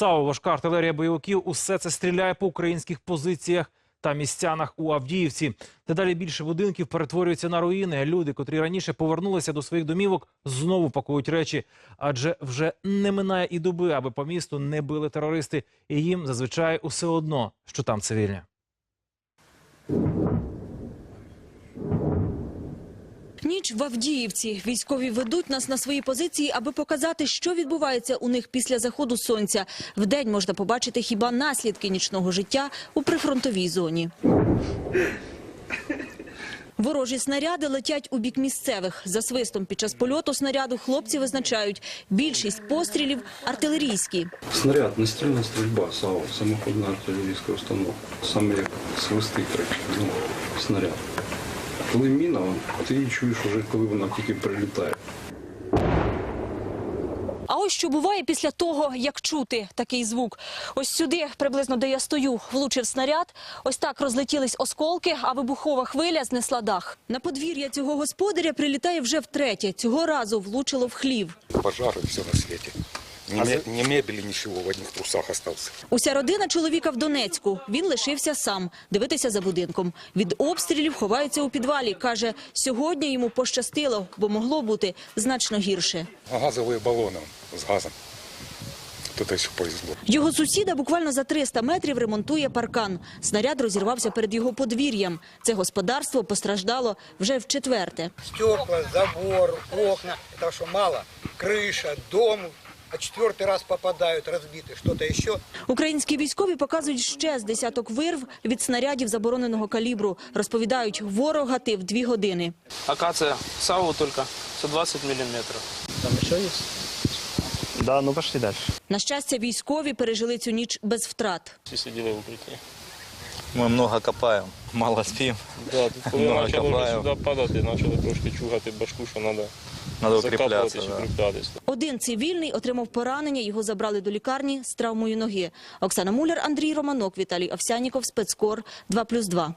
САУ, важка артилерія бойовиків. Усе це стріляє по українських позиціях та містянах у Авдіївці. Дедалі більше будинків перетворюються на руїни. Люди, котрі раніше повернулися до своїх домівок, знову пакують речі. Адже вже не минає і доби, аби по місту не били терористи. І їм зазвичай усе одно, що там цивільні. Ніч в Авдіївці. Військові ведуть нас на свої позиції, аби показати, що відбувається у них після заходу сонця. Вдень можна побачити хіба наслідки нічного життя у прифронтовій зоні. Ворожі снаряди летять у бік місцевих. За свистом під час польоту снаряду хлопці визначають більшість пострілів артилерійські. Снаряд, настільна стрільба, САУ, самоходна артилерійська установка. Саме як свисти кричить, ну, снаряд. Коли міна, ти її чуєш уже, коли вона тільки прилітає. А ось що буває після того, як чути такий звук. Ось сюди, приблизно де я стою, влучив снаряд. Ось так розлетілись осколки, а вибухова хвиля знесла дах. На подвір'я цього господаря прилітає вже втретє. Цього разу влучило в хлів. пожары, все на свете. Ни, ме- ни мебели, ничего, в одних трусах остался. Уся родина чоловіка в Донецьку. Він лишився сам дивитися за будинком. Від обстрілів ховається у підвалі. Каже, сьогодні йому пощастило, бо могло бути значно гірше. А газовые баллоны с газом. Тут еще повезло. Його сусіда буквально за 300 метрів ремонтує паркан. Снаряд розірвався перед його подвір'ям. Це господарство постраждало вже в четверте. стекла, забор, окна. Это что, мало? Крыша, дом, а четвертый раз попадают разбиты. Что-то еще. Українські військові показують ще з десяток вирв від снарядів забороненого калібру. Розповідають, ворог гатив дві години. Акация САУ только 120 миллиметров. Да, ну пошли дальше. На щастя, військові пережили цю ніч без втрат. Всі сиділи в укритті. Мы много копаем, мало спим. Да, тут коли Много почали вже копаємо. сюди падати, почали трошки чугати башку, що треба Надо закапуватись, укрепляться. Да. Один цивільний отримав поранення, його забрали до лікарні з травмою ноги. Оксана Муляр, Андрій Романок, Віталій Овсяніков, спецкор 2+,2.